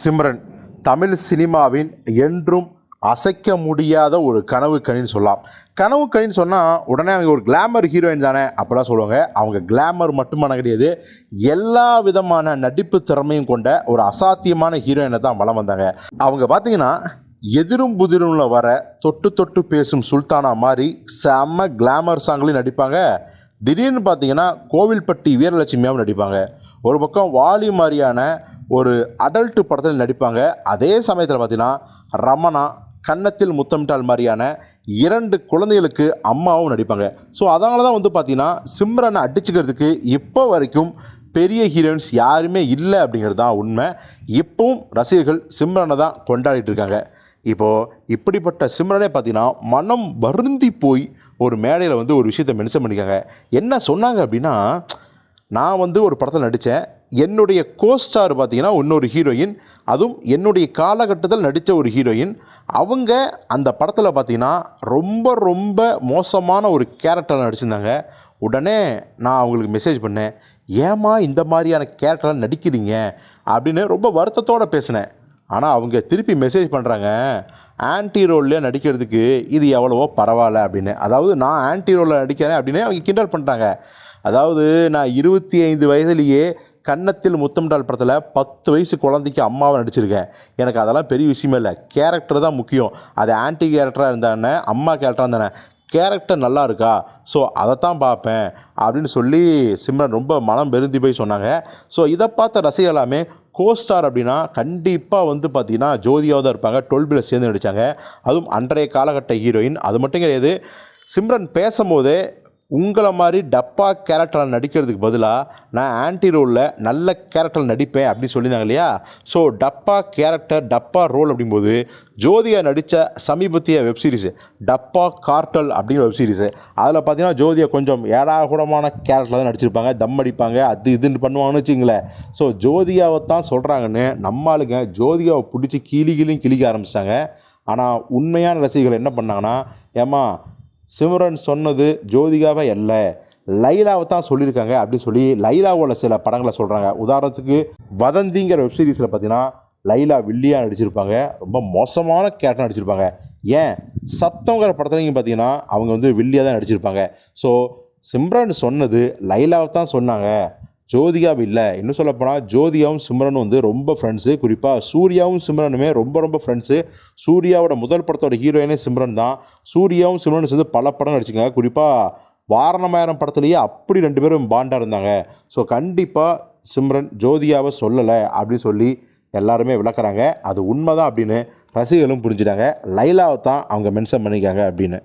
சிம்ரன். தமிழ் சினிமாவின் என்றும் அசைக்க முடியாத ஒரு கனவு கணின்னு சொல்லலாம். கனவு கணின்னு சொன்னால் உடனே அவங்க ஒரு கிளாமர் ஹீரோயின் தானே அப்படிலாம் சொல்லுவாங்க. அவங்க கிளாமர் மட்டுமான கிடையாது எல்லா விதமான நடிப்பு திறமையும் கொண்ட ஒரு அசாத்தியமான ஹீரோயினை தான் வலம் வந்தாங்க. அவங்க பார்த்தீங்கன்னா எதிரும் புதிரும்ல வர தொட்டு தொட்டு பேசும் சுல்தானா மாதிரி செம்ம கிளாமர் சாங்லையும் நடிப்பாங்க. திடீர்னு பார்த்தீங்கன்னா கோவில்பட்டி வீரலட்சுமியாவும் நடிப்பாங்க. ஒரு பக்கம் வாலி மாதிரியான ஒரு அடல்ட் படத்தில் நடிப்பாங்க. அதே சமயத்தில் பார்த்தீங்கன்னா ரமணா கன்னத்தில் முத்தமிட்டால் மாதிரியான இரண்டு குழந்தைகளுக்கு அம்மாவும் நடிப்பாங்க. ஸோ அதனால தான் வந்து பார்த்தீங்கன்னா சிம்ரனை அடிச்சுக்கிறதுக்கு இப்போ வரைக்கும் பெரிய ஹீரோயின்ஸ் யாருமே இல்லை அப்படிங்கிறது தான் உண்மை. இப்போவும் ரசிகர்கள் சிம்ரனை தான் கொண்டாடிட்டு இருக்காங்க. இப்போது இப்படிப்பட்ட சிம்ரனே பார்த்தீங்கன்னா மனம் வருந்தி போய் ஒரு மேடையில் வந்து ஒரு விஷயத்தை மென்ஷன் பண்ணிக்காங்க என்ன சொன்னாங்க அப்படின்னா நான் வந்து ஒரு படத்தில் நடித்தேன் என்னுடைய கோஸ்டார் பார்த்தீங்கன்னா இன்னொரு ஹீரோயின் அதுவும் என்னுடைய காலகட்டத்தில் நடித்த ஒரு ஹீரோயின் அவங்க அந்த படத்தில் பார்த்தீங்கன்னா ரொம்ப ரொம்ப மோசமான ஒரு கேரக்டரில் நடிச்சிருந்தாங்க. உடனே நான் அவங்களுக்கு மெசேஜ் பண்ணேன் ஏம்மா இந்த மாதிரியான கேரக்டரில் நடிக்கிறீங்க? அப்படின்னு ரொம்ப வருத்தத்தோடு பேசினேன். ஆனால் அவங்க திருப்பி மெசேஜ் பண்ணுறாங்க ஆன்டி ரோல்லே நடிக்கிறதுக்கு இது எவ்வளவோ பரவாயில்ல அப்படின்னு. அதாவது நான் ஆன்டி ரோலில் நடிக்கிறேன் அப்படின்னு அவங்க கிண்டல் பண்ணுறாங்க அதாவது நான் இருபத்தி ஐந்து வயதுலேயே கன்னத்தில் முத்தமிட்டால் படத்தில் பத்து வயசு குழந்தைக்கு அம்மாவை நடிச்சிருக்கேன். எனக்கு அதெல்லாம் பெரிய விஷயமே இல்லை. கேரக்டர் தான் முக்கியம். அது ஆன்டி கேரக்டராக இருந்தானே அம்மா கேரக்டராக இருந்தானே கேரக்டர் நல்லா இருக்கா? ஸோ அதைத்தான் பார்ப்பேன். அப்படின்னு சொல்லி சிம்ரன் ரொம்ப மனம் பெருந்தி போய் சொன்னாங்க. ஸோ இதை பார்த்த ரசிகர் எல்லாமே கோஸ்டார் அப்படின்னா கண்டிப்பாக வந்து பார்த்தீங்கன்னா ஜோதியாக தான் இருப்பாங்க. டுவெல்பில் சேர்ந்து நடித்தாங்க அதுவும் அன்றைய காலகட்ட ஹீரோயின் அது மட்டும் கிடையாது. சிம்ரன் பேசும்போதே உங்களை மாதிரி டப்பா கேரக்டரில் நடிக்கிறதுக்கு பதிலாக நான் ஆன்டி ரோலில் நல்ல கேரக்டரில் நடிப்பேன் அப்படின்னு சொல்லியிருந்தாங்க இல்லையா? ஸோ டப்பா கேரக்டர் டப்பா ரோல் அப்படிங்கும்போது ஜோதியா நடித்த சமீபத்திய வெப்சீரிஸு டப்பா கார்டல் அப்படிங்கிற வெப்சீரிஸு அதில் பார்த்தீங்கன்னா ஜோதியா கொஞ்சம் ஏடாகூடமான கேரக்டரில் தான் நடிச்சிருப்பாங்க தம் அடிப்பாங்க அது இதுன்னு பண்ணுவாங்கன்னு வச்சுங்களேன் ஸோ ஜோதியாவை தான் சொல்கிறாங்கன்னு நம்ம ஆளுங்க ஜோதியாவை பிடிச்சி கிளி கிளியும் கிளிக்க ஆரம்பிச்சிட்டாங்க. ஆனால் உண்மையான ரசிகர்கள் என்ன பண்ணாங்கன்னா ஏம்மா சிம்ரன் சொன்னது ஜோதிகாவை அல்ல. லைலாவை தான் சொல்லியிருக்காங்க. அப்படின்னு சொல்லி லைலாவோட சில படங்களை சொல்கிறாங்க உதாரணத்துக்கு வதந்திங்கிற வெப்சீரிஸில் பார்த்தீங்கன்னா லைலா வில்லியாக நடிச்சிருப்பாங்க. ரொம்ப மோசமான கேரக்டர் நடிச்சிருப்பாங்க. ஏன்? சத்தங்கிற படத்துலையும் பார்த்தீங்கன்னா அவங்க வந்து வில்லியாக தான் நடிச்சிருப்பாங்க. ஸோ சிம்ரன் சொன்னது லைலாவை தான் சொன்னாங்க. ஜோதிகாவும் இல்லை. இன்னும் சொல்லப்போனால் ஜோதிகாவும் சிம்ரனும் வந்து ரொம்ப ஃப்ரெண்ட்ஸு குறிப்பாக சூர்யாவும் சிம்ரனுமே ரொம்ப ரொம்ப ஃப்ரெண்ட்ஸு சூர்யாவோட முதல் படத்தோட ஹீரோயினே சிம்ரன் தான். சூர்யாவும் சிம்ரனும் சேர்ந்து பல படம் நடிச்சுங்க குறிப்பாக வாரணமாயிரம் படத்துலேயே அப்படி ரெண்டு பேரும் பாண்டாக இருந்தாங்க. ஸோ கண்டிப்பாக சிம்ரன் ஜோதியாவை சொல்லலை அப்படின்னு சொல்லி எல்லாருமே விளக்குறாங்க. அது உண்மைதான் அப்படின்னு ரசிகர்களும் புரிஞ்சுட்டாங்க. லைலாவை தான் அவங்க மென்ஷன் பண்ணிக்காங்க அப்படின்னு.